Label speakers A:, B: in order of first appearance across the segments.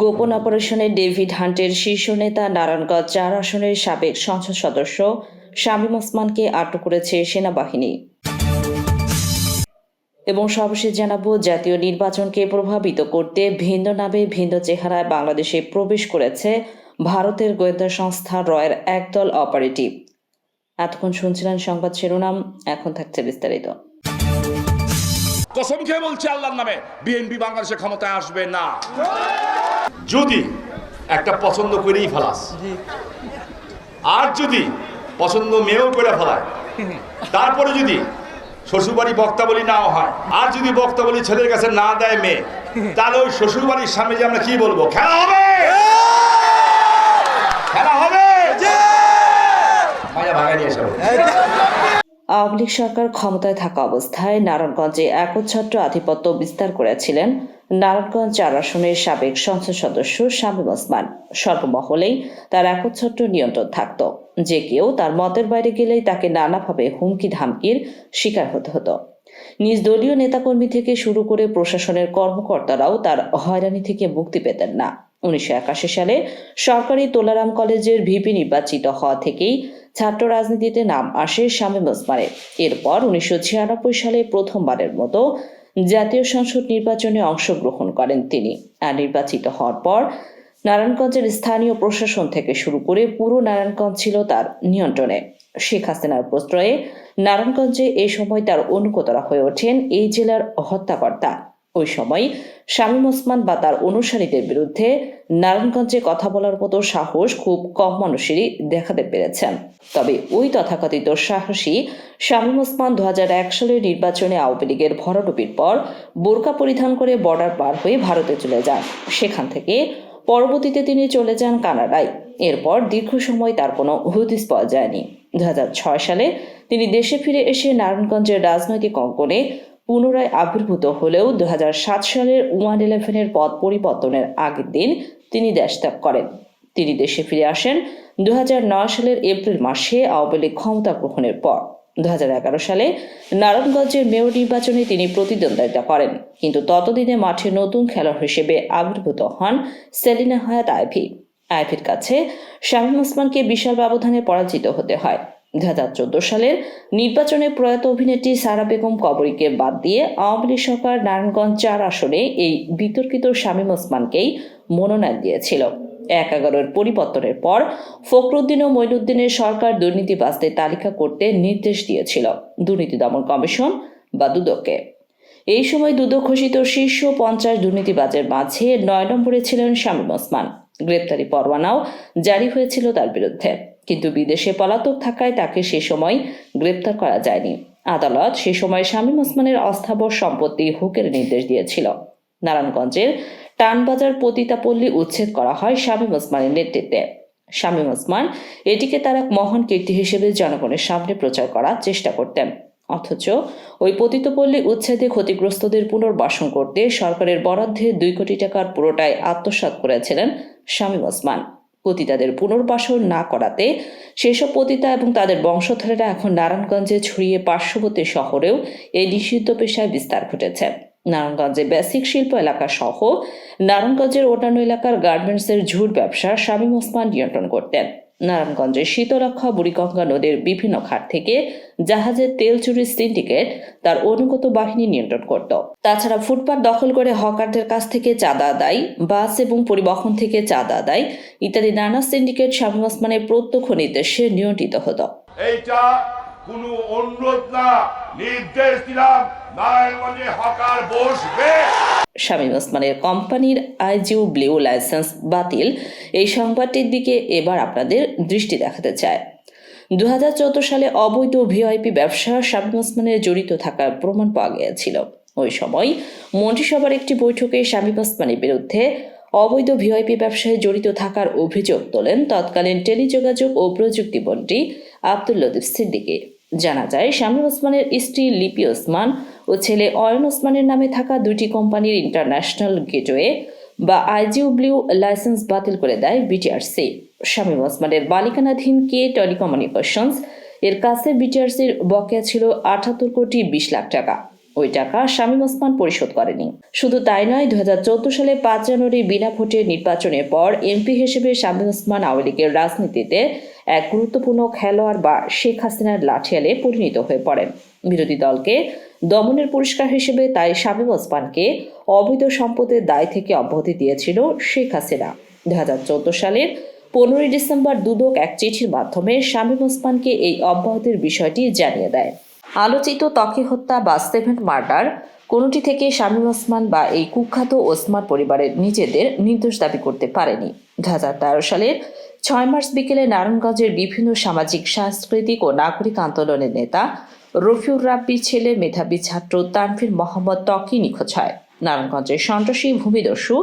A: গোপন অপারেশনে ডেভিড হান্টের শীর্ষ নেতা নারায়ণগঞ্জ চার আসনের সাবেক সংসদ সদস্য শামীম ওসমানকে আটক করেছে সেনাবাহিনী। এবং সর্বশেষ জানাব, জাতীয় নির্বাচনকে প্রভাবিত করতে ভিন্ন নামে ভিন্ন চেহারায় বাংলাদেশে প্রবেশ করেছে ভারতের গোয়েন্দা সংস্থা রয়ের একদল অপারেটিভ। এতক্ষণ শুনছিলেন সংবাদ শিরোনাম, এখন থাকছে বিস্তারিত।
B: কসম খেয়ে বলছি আল্লাহর নামে, বিএনপি বাংলাদেশের ক্ষমতায় আসবে না। যদি একটা পছন্দ করেই ফেলাস। আর যদি পছন্দ মেয়েও করে ফেলায়। তারপরে যদি শ্বশুরবাড়ি বক্তাবলী নাও হয় আর যদি বক্তাবলী ছেলের কাছে না দেয় মেয়ে তাহলে ওই শ্বশুরবাড়ির সামনে যে আমরা কি বলব? খেলা হবে! খেলা হবে! মায়া ভাগাই নিয়ে
A: আওয়ামী লীগ সরকার ক্ষমতায় থাকা অবস্থায় নারায়ণগঞ্জে একচ্ছত্র আধিপত্য বিস্তার করেছিলেন নারায়ণগঞ্জ চার আসনের সাবেক সংসদ সদস্য শামীম ওসমান। সর্বমহলেই তার একচ্ছত্র নিয়ন্ত্রণ থাকত, যে কেউ তার মতের বাইরে গেলেই তাকে নানাভাবে হুমকি ধামকির শিকার হতে হতো। নিজ দলীয় নেতাকর্মী থেকে শুরু করে প্রশাসনের কর্মকর্তারাও তার হয়রানি থেকে মুক্তি পেতেন না। উনিশশো একাশি সালে সরকারি তোলারাম কলেজের ভিপি নির্বাচিত হওয়া থেকেই ছাত্র রাজনীতিতে নাম আসে শামীম ওসমানের। এরপর উনিশশো ছিয়ানব্বই সালে প্রথমবারের মতো জাতীয় সংসদ নির্বাচনে অংশগ্রহণ করেন তিনি। আর নির্বাচিত হওয়ার পর নারায়ণগঞ্জের স্থানীয় প্রশাসন থেকে শুরু করে পুরো নারায়ণগঞ্জ ছিল তার নিয়ন্ত্রণে। শেখ হাসিনার প্রশ্রয়ে নারায়ণগঞ্জে এ সময় তার অনুগতরা হয়ে ওঠেন এই জেলার হত্যাকর্তা। ওই সময় শামীম ওসমান বা তার অনুসারীদের বিরুদ্ধে নারায়ণগঞ্জে কথা বলার মতো সাহস খুব কম মানুষেরই দেখাতে পেরেছেন। তবে ওই তথাকথিত সাহসী শামীম ওসমান দু হাজার এক সালের নির্বাচনে আওয়ামী লীগের ভরাডুবির পর বোরকা পরিধান করে বর্ডার পার হয়ে ভারতে চলে যান। সেখান থেকে পরবর্তীতে তিনি চলে যান কানাডায়। এরপর দীর্ঘ সময় তার কোনো হুদিস পাওয়া যায়নি। দু হাজার ছয় সালে তিনি দেশে ফিরে এসে নারায়ণগঞ্জের রাজনৈতিক অঙ্গনে পুনরায় আবির্ভূত হলেও দু হাজার সাত সালের ওয়ান ইলেভেনের পদ পরিবর্তনের আগের দিন তিনি দেশ ত্যাগ করেন। তিনি দেশে ফিরে আসেন দু হাজার নয় সালের এপ্রিল মাসে আওয়ামী লীগ ক্ষমতা গ্রহণের পর। দু হাজার এগারো সালে নারায়ণগঞ্জের মেয়র নির্বাচনে তিনি প্রতিদ্বন্দ্বিতা করেন। কিন্তু ততদিনে মাঠে নতুন খেলোয়াড় হিসেবে আবির্ভূত হন সেলিনা হায়াত আইভি। আইভির কাছে শামীম ওসমানকে বিশাল ব্যবধানে পরাজিত হতে হয়। দু হাজার চোদ্দ সালের নির্বাচনে প্রয়াত অভিনেত্রী সারা বেগম কবরীকে বাদ দিয়ে আওয়ামী লীগ সরকার নারায়ণগঞ্জ চার আসনে এই বিতর্কিত শামীম ওসমানকেই মনোনয়ন দিয়েছিল। এক এগারোর পরিবর্তনের পর ফখরুদ্দিন ও মঈনুদ্দিনের সরকার দুর্নীতিবাজদের তালিকা করতে নির্দেশ দিয়েছিল। দুর্নীতি দমন কমিশন বা দুদককে। এই সময় দুদক ঘোষিত শীর্ষ পঞ্চাশ দুর্নীতিবাজের মাঝে নয় নম্বরে ছিলেন শামীম ওসমান। গ্রেপ্তারি পরোয়ানাও জারি হয়েছিল তার বিরুদ্ধে। কিন্তু বিদেশে পলাতক থাকায় তাকে সে সময় গ্রেপ্তার করা যায়নি। আদালত সে সময় শামীম ওসমানের অস্থাবর সম্পত্তি হুকের নির্দেশ দিয়েছিল। নারায়ণগঞ্জের টানবাজার পতিতাপল্লী উচ্ছেদ করা হয় শামীম ওসমানের নেতৃত্বে। শামীম ওসমান এটিকে তার এক মহান কীর্তি হিসেবে জনগণের সামনে প্রচার করার চেষ্টা করতেন। অথচ ওই পতিতপল্লী উচ্ছেদে ক্ষতিগ্রস্তদের পুনর্বাসন করতে সরকারের বরাদ্দে দুই কোটি টাকার পুরোটাই আত্মসাৎ করেছিলেন শামীম ওসমান। পতিতাদের পুনর্বাসন না করাতে সেসব পতিতা এবং তাদের বংশধরেরা এখন নারায়ণগঞ্জে ছড়িয়ে পার্শ্ববর্তী শহরেও এই নিষিদ্ধ পেশায় বিস্তার ঘটেছে। নারায়ণগঞ্জে বেসিক শিল্প এলাকা সহ নারায়ণগঞ্জের অন্যান্য এলাকার গার্মেন্টসের ঝুট ব্যবসা শামীম ওসমান নিয়ন্ত্রণ করতেন। নারায়ণগঞ্জের শীতলক্ষা বুড়িগঙ্গা নদীর বিভিন্ন ঘাট থেকে জাহাজের তেল চুরির সিন্ডিকেট তার অনুগত বাহিনী নিয়ন্ত্রণ করত। তাছাড়া ফুটপাত দখল করে হকারদের কাছ থেকে চাঁদা আদায়, বাস এবং পরিবহন থেকে চাঁদা আদায় ইত্যাদি নানা সিন্ডিকেট শামীম ওসমানের প্রত্যক্ষ নির্দেশে নিয়ন্ত্রিত হতো।
B: এইটা কোনো অনুরোধ না, নির্দেশ দিলাম।
A: শামীম ওসমানের কোম্পানির আইজিউ ব্লিউ লাইসেন্স বাতিল। এই সংবাদটির দিকে এবার আপনাদের দৃষ্টি দেখাতে চায় দু হাজার চোদ্দ সালে অবৈধ ভিআইপি ব্যবসা শামীম ওসমানের জড়িত থাকার প্রমাণ পাওয়া গিয়েছিল। ওই সময় মন্ত্রিসভার একটি বৈঠকে শামীম ওসমানের বিরুদ্ধে অবৈধ ভিআইপি ব্যবসায় জড়িত থাকার অভিযোগ তোলেন তৎকালীন টেলিযোগাযোগ ও প্রযুক্তি মন্ত্রী আব্দুল লতিফ সিদ্দিকী। জানা যায়, শামীম ওসমানের স্ত্রী লিপি ওসমান ও ছেলে অয়ন ওসমানের নামে থাকা দুটি কোম্পানির ইন্টারন্যাশনাল গেটওয়ে বা আইজিউ ব্লিউ লাইসেন্স বাতিল করে দেয় বিটিআরসি। শামীম ওসমানের বালিকানাধীন কে টেলিকমিউনিকেশনস, এর কাছে বিটিআরসির বকেয়া ছিল আটাত্তর কোটি বিশ লাখ টাকা। ওই টাকা শামীম ওসমান পরিশোধ করেনি। শুধু তাই নয় দু সালে পাঁচ জানুয়ারি বিনা ভোটে নির্বাচনের পর এমপি হিসেবে শামীম ওসমান আওয়ামী লীগের রাজনীতিতে এক গুরুত্বপূর্ণ খেলোয়াড় বা শেখ হাসিনার লাঠিয়ালে পরিণত হয়ে পড়েন। বিরোধী দলকে দমনের পুরস্কার হিসেবে তাই শামীম ওসমানকে অবৈধ সম্পদের দায় থেকে অব্যাহতি দিয়েছিল শেখ হাসিনা। দু সালের পনেরোই ডিসেম্বর দুদক এক চিঠির মাধ্যমে শামীম ওসমানকে এই অব্যাহতির বিষয়টি জানিয়ে দেয়। আলোচিত ত্বকি হত্যা বা সেভেন মার্ডার, কোনোটি থেকে শামীম ওসমান বা এই কুখ্যাত ওসমান পরিবারের নিজেদের নির্দোষ দাবি করতে পারেনি। দু সালের ছয় মার্চ বিকেলে নারায়ণগঞ্জের বিভিন্ন সামাজিক, সাংস্কৃতিক ও নাগরিক আন্দোলনের নেতা রফিউর রাব্বির ছেলে মেধাবী ছাত্র তানভীর মোহাম্মদ ত্বকি নিখোঁজ হয়। নারায়ণগঞ্জের সন্ত্রাসী ভূমিদস্যু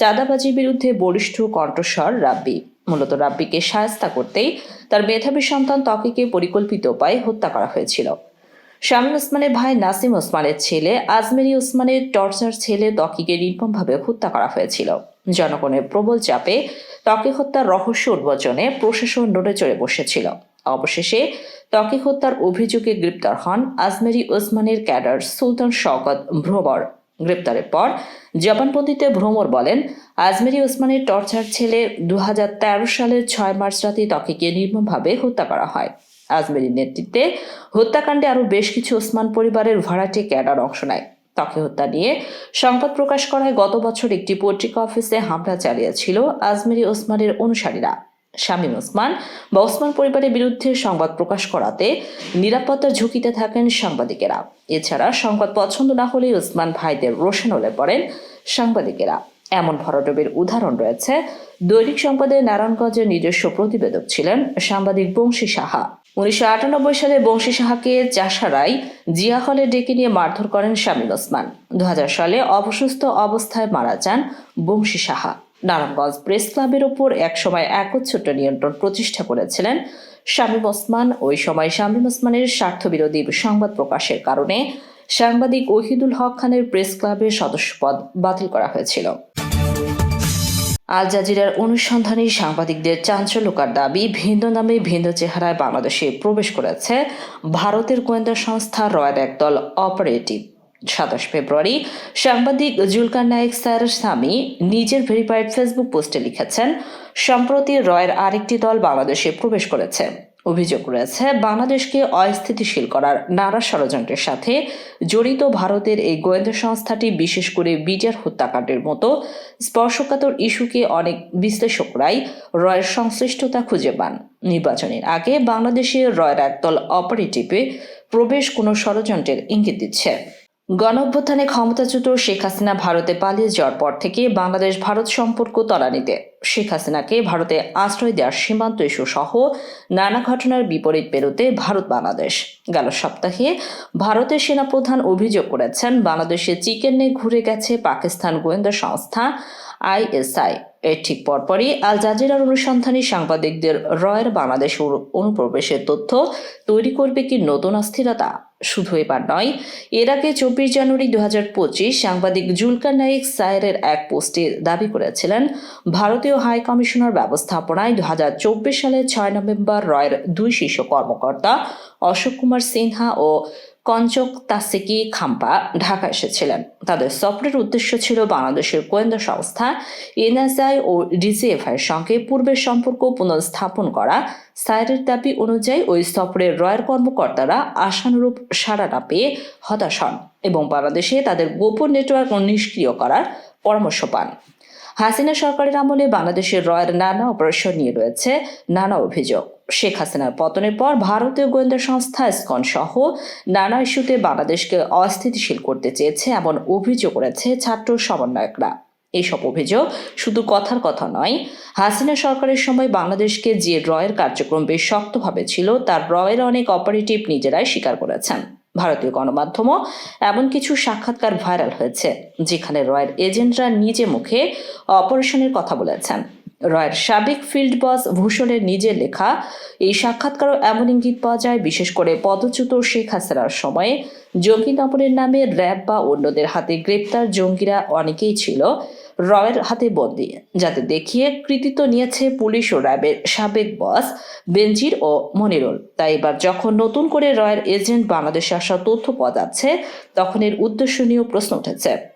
A: চাঁদাবাজির বিরুদ্ধে বরিষ্ঠ কণ্ঠস্বর রাব্বি। মূলত রাব্বিকে সায়স্তা করতেই তার মেধাবী সন্তান ত্বকিকে পরিকল্পিত উপায়ে হত্যা করা হয়েছিল। শামীম ওসমানের ভাই নাসিম ওসমানের ছেলে আজমেরি ওসমানের টর্চার ছেলে ত্বকিকে নির্মমভাবে হত্যা করা হয়েছিল। জনগণের প্রবল চাপে ত্বকি হত্যার রহস্য উন্মোচনে প্রশাসন নড়ে চড়ে বসেছিল। অবশেষে ত্বকি হত্যার অভিযোগে গ্রেপ্তার হন আজমেরি ওসমানের ক্যাডার সুলতান শওকত ভ্রমর। গ্রেপ্তারের পর জবানবন্দিতে ভ্রমর বলেন, আজমেরি ওসমানের টর্চার ছেলে দু হাজার তেরো সালের ছয় মার্চ রাতে ত্বকিকে নির্মমভাবে হত্যা করা হয়। আজমেরির নেতৃত্বে হত্যাকাণ্ডে আরও বেশ কিছু ওসমান পরিবারের ভাড়াটে ক্যাডার অংশ নেয়। ত্বকে হত্যা নিয়ে সংবাদ প্রকাশ করায় গত বছর একটি পত্রিকা অফিসে হামলা চালিয়েছিল আজমেরি ওসমানের অনুসারীরা। শামীম ওসমান বা ওসমান পরিবারের বিরুদ্ধে সংবাদ প্রকাশ করাতে নিরাপত্তার ঝুঁকিতে থাকেন সাংবাদিকেরা। এছাড়া সংবাদ পছন্দ না হলে ওসমান ভাইদের রোশন হলে পড়েন সাংবাদিকেরা। এমন ভরাডবের উদাহরণ রয়েছে। দৈনিক সংবাদে নারায়ণগঞ্জের নিজস্ব প্রতিবেদক ছিলেন সাংবাদিক বংশী সাহা। উনিশশো আটানব্বই সালে বংশী সাহাকে চাষারাই জিয়া হলে ডেকে নিয়ে মারধর করেন শামীম ওসমান। দু হাজার সালে অবসুস্থ অবস্থায় মারা যান বংশী সাহা। নারায়ণগঞ্জ প্রেস ক্লাবের ওপর একসময় একচ্ছুট নিয়ন্ত্রণ প্রতিষ্ঠা করেছিলেন শামীম ওসমান। ওই সময় শামীম ওসমানের স্বার্থবিরোধী সংবাদ প্রকাশের কারণে সাংবাদিক ওহিদুল হক খানের প্রেস ক্লাবের সদস্যপদ বাতিল করা হয়েছিল। আল জাজিরার অনুসন্ধানী সাংবাদিকদের চাঞ্চল্যকার দাবি, ভিন্ন নামে ভিন্ন চেহারায় বাংলাদেশে প্রবেশ করেছে ভারতের গোয়েন্দা সংস্থা রয়ের একদল অপারেটিভ। সাতাশ ফেব্রুয়ারি সাংবাদিক জুলকার নায়ক স্যার স্বামী নিজের ভেরিফাইড ফেসবুক পোস্টে লিখেছেন, সম্প্রতি রয়ের আরেকটি দল বাংলাদেশে প্রবেশ করেছে। অভিযোগ রয়েছে, বাংলাদেশকে অস্থিতিশীল করার নানা ষড়যন্ত্রের সাথে জড়িত ভারতের এই গোয়েন্দা সংস্থাটি বিশেষ করে বিজার হত্যাকাণ্ডের মতো স্পর্শকাতর ইস্যুকে অনেক বিশ্লেষকরাই রয়ের সংশ্লিষ্টতা খুঁজে পান। নির্বাচনের আগে বাংলাদেশে রয়ের একদল অপারেটিভে প্রবেশ কোনো ষড়যন্ত্রের ইঙ্গিত দিচ্ছে। গণঅভ্যুত্থানে ক্ষমতাচ্যুত শেখ হাসিনা ভারতে পালিয়ে যাওয়ার পর থেকে বাংলাদেশ ভারত সম্পর্ক তলানিতে। শেখ হাসিনাকে ভারতে আশ্রয় দেওয়ার সীমান্ত ইস্যু সহ নানা ঘটনার বিপরীত পেরোতে ভারত বাংলাদেশ। গেল সপ্তাহে ভারতের সেনাপ্রধান অভিযোগ করেছেন, বাংলাদেশে চিকেন নিয়ে ঘুরে গেছে পাকিস্তান গোয়েন্দা সংস্থা আইএসআই। এর ঠিক পরপরই আল জাজিরার অনুসন্ধানী সাংবাদিকদের রয়ের বাংলাদেশ অনুপ্রবেশের তথ্য তৈরি করবে কি নতুন অস্থিরতা? শুধু এবার নয়, এর আগে চব্বিশ জানুয়ারি দু হাজার পঁচিশ সাংবাদিক জুলকার নাইক সায়ের এক পোস্টে দাবি করেছিলেন, ভারতীয় হাই কমিশনার ব্যবস্থাপনায় দু সালের ছয় নভেম্বর রয়ের দুই শীর্ষ কর্মকর্তা অশোক কুমার সিনহা ও কঞ্চক তাসিকি খাম্পা ঢাকা এসেছিলেন। তাদের সফরের উদ্দেশ্য ছিল বাংলাদেশের গোয়েন্দা সংস্থা, এনএসআই ও ডিজিএফআই সঙ্গে পূর্বের সম্পর্ক পুনঃস্থাপন করা। সাইরের দাবি অনুযায়ী ওই সফরের রয়ের কর্মকর্তারা আশানুরূপ সাড়া না পেয়ে হতাশ হন এবং বাংলাদেশে তাদের গোপন নেটওয়ার্ক নিষ্ক্রিয় করার পরামর্শ পান। হাসিনা সরকারের আমলে বাংলাদেশের রয়ের নানা অপারেশন নিয়ে রয়েছে নানা অভিযোগ। শেখ হাসিনার পতনের পর ভারতীয় গোয়েন্দা সংস্থা স্কন সহ নানা ইস্যুতে বাংলাদেশকে অস্থিতিশীল করতে চেয়েছে এমন অভিযোগ করেছে ছাত্র সমন্বয়করা। এইসব অভিযোগ শুধু কথার কথা নয়, হাসিনা সরকারের সময় বাংলাদেশকে যে রয়ের কার্যক্রম বেশ শক্তভাবে ছিল, তার রয়ের অনেক অপারেটিভ নিজেরাই স্বীকার করেছেন। ভারতীয় গণমাধ্যমও এমন কিছু সাক্ষাৎকার ভাইরাল হয়েছে, যেখানে রয়ের এজেন্টরা নিজে মুখে অপারেশনের কথা বলেছেন। রয়ের সাবেক ফিল্ড বস ভূষণের নিজের লেখা, এই সাক্ষাৎকারও এমন ইঙ্গিত পাওয়া যায়, বিশেষ করে পদচ্যুত শেখ হাসিনার সময়ে। জঙ্গি নবরের নামে র্যাব বা অন্যদের হাতে গ্রেপ্তার জঙ্গিরা অনেকেই ছিল রয়ের হাতে বন্দি, যাতে দেখিয়ে কৃতিত্ব নিয়েছে পুলিশ ও র্যাবের সাবেক বস বেঞ্জির ও মনিরুল। তাই এবার যখন নতুন করে রয়ের এজেন্ট বাংলাদেশে আসা তথ্য পাওয়া যাচ্ছে তখন এর উদ্দেশ্য নিয়েও প্রশ্ন উঠেছে।